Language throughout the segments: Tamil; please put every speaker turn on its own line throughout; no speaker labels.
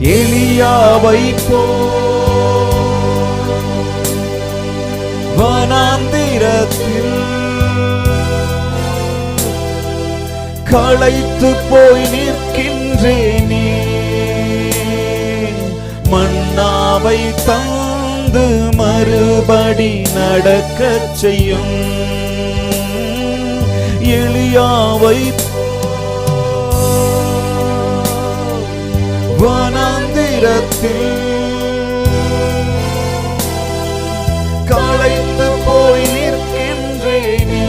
எலியாவை போ வனாந்திரத்தில் களைத்து போய் நிற்கின்றேனே. மன்னாவை தந்து மறுபடி நடக்கச் செய்யும். எளியாவை நேரத்தில் களைத்து போய் நிற்கின்றேனே.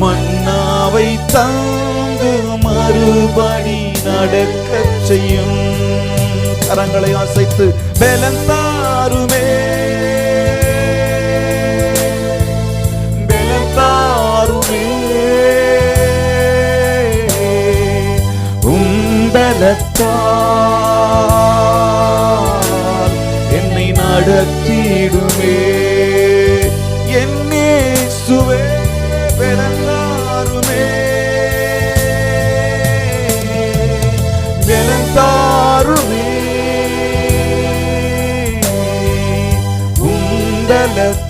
மன்னாவை தாங்கு மறுபடி நடக்கச் செய்யும். கரங்களை அசைத்து பலன் தாருமே பலத்தால் என்னை நடத்திடுமே. என்னே சுவே பெலந்தாருமே பெலந்தாருமே உந்தலத்த